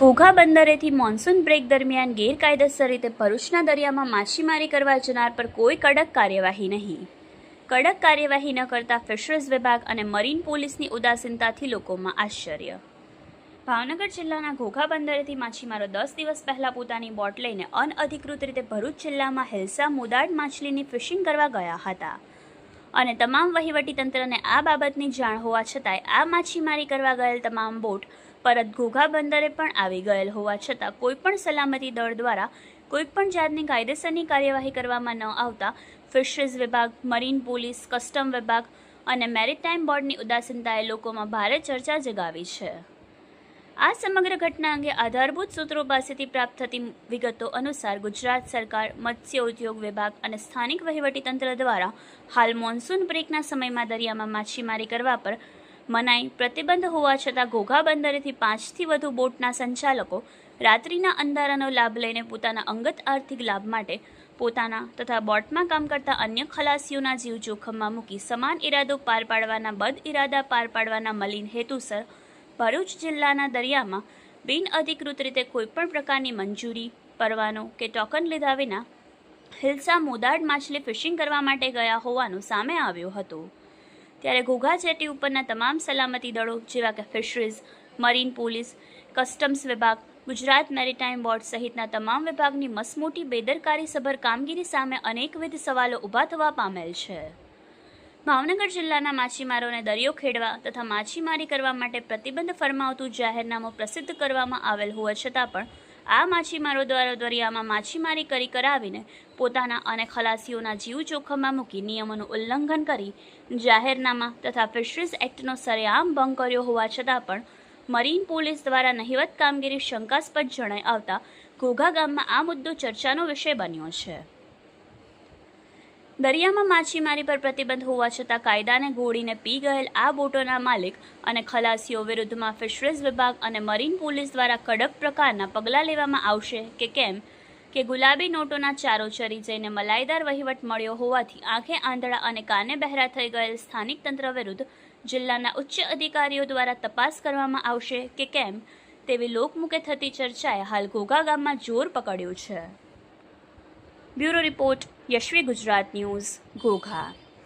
Ghogha બંદરેથી monsoon break દરમિયાન ગેરકાયદેસર રીતે ભરૂચના દરિયામાં માછીમારી કરવા જનાર પર કોઈ કડક કાર્યવાહી નહીં. કડક કાર્યવાહી ન કરતા ફિશરીઝ વિભાગ અને મરીન પોલીસની ઉદાસીનતાથી લોકોમાં આશ્ચર્ય. ભાવનગર જિલ્લાના ઘોઘા બંદરેથી માછીમારો દસ દિવસ પહેલાં પોતાની બોટ લઈને અનઅધિકૃત રીતે ભરૂચ જિલ્લામાં હિલસા મુદાડ માછલીની ફિશિંગ કરવા ગયા હતા. અને તમામ વહીવટીતંત્રને આ બાબતની જાણ હોવા છતાંય આ માછીમારી કરવા ગયેલ તમામ બોટ પરત ઘોઘા બંદરે પણ આવી ગયેલ હોવા છતાં કોઈપણ સલામતી દળ દ્વારા કોઈપણ જાતની કાયદેસરની કાર્યવાહી કરવામાં ન આવતા ફિશરીઝ વિભાગ, મરીન પોલીસ, કસ્ટમ વિભાગ અને મેરીટાઈમ બોર્ડની ઉદાસીનતાએ લોકોમાં ભારે ચર્ચા જગાવી છે. આ સમગ્ર ઘટના અંગે આધારભૂત સૂત્રો પાસેથી પ્રાપ્ત થતી વિગતો અનુસાર ગુજરાત સરકાર, મત્સ્ય ઉદ્યોગ વિભાગ અને સ્થાનિક વહીવટીતંત્ર દ્વારા હાલ મોન્સૂન બ્રેકના સમયમાં દરિયામાં માછીમારી કરવા પર મનાઈ પ્રતિબંધ હોવા છતાં ઘોઘા બંદરેથી પાંચથી વધુ બોટના સંચાલકો રાત્રિના અંધારાનો લાભ લઈને પોતાના અંગત આર્થિક લાભ માટે પોતાના તથા બોટમાં કામ કરતા અન્ય ખલાસીઓના જીવ જોખમમાં મૂકી સમાન ઇરાદો પાર પાડવાના બદ ઇરાદા પાર પાડવાના મલિન હેતુસર ભરૂચ જિલ્લાના દરિયામાં બિનઅધિકૃત રીતે કોઈપણ પ્રકારની મંજૂરી, પરવાનો કે ટોકન લીધા વિના હિલસા મોદાડ માછલી ફિશિંગ કરવા માટે ગયા હોવાનું સામે આવ્યું હતું. ત્યારે ઘોઘા જેટી ઉપરના તમામ સલામતી દળો જેવા કે ફિશરીઝ, મરીન પોલીસ, કસ્ટમ્સ વિભાગ, ગુજરાત મેરીટાઈમ બોર્ડ સહિતના તમામ વિભાગની મસમોટી બેદરકારીસભર કામગીરી સામે અનેકવિધ સવાલો ઊભા થવા પામેલ છે. ભાવનગર જિલ્લાના માછીમારોને દરિયો ખેડવા તથા માછીમારી કરવા માટે પ્રતિબંધ ફરમાવતું જાહેરનામું પ્રસિદ્ધ કરવામાં આવેલ હોવા છતાં પણ આ માછીમારો દ્વારા દરિયામાં માછીમારી કરી કરાવીને પોતાના અને ખલાસીઓના જીવ જોખમમાં મૂકી નિયમોનું ઉલ્લંઘન કરી જાહેરનામા તથા ફિશરીઝ એક્ટનો સરેઆમ ભંગ કર્યો હોવા છતાં પણ મરીન પોલીસ દ્વારા નહિવત કામગીરી શંકાસ્પદ જણાઈ આવતા ઘોઘા ગામમાં આ મુદ્દો ચર્ચાનો વિષય બન્યો છે. દરિયામાં માછીમારી પર પ્રતિબંધ હોવા છતાં કાયદાને ગોળીને પી ગયેલ આ બોટોના માલિક અને ખલાસીઓ વિરુદ્ધમાં ફિશરીઝ વિભાગ અને મરીન પોલીસ દ્વારા કડક પ્રકારના પગલાં લેવામાં આવશે કે કેમ? કે ગુલાબી નોટોના ચારો ચરી જઈને મલાઈદાર વહીવટ મળ્યો હોવાથી આંખે આંધળા અને કાને બહેરા થઈ ગયેલ સ્થાનિક તંત્ર વિરુદ્ધ જિલ્લાના ઉચ્ચ અધિકારીઓ દ્વારા તપાસ કરવામાં આવશે કે કેમ? તેવી લોકમુખે થતી ચર્ચાએ હાલ ઘોઘા ગામમાં જોર પકડ્યું છે. Bureau report Yashvi Gujarat news Ghogha.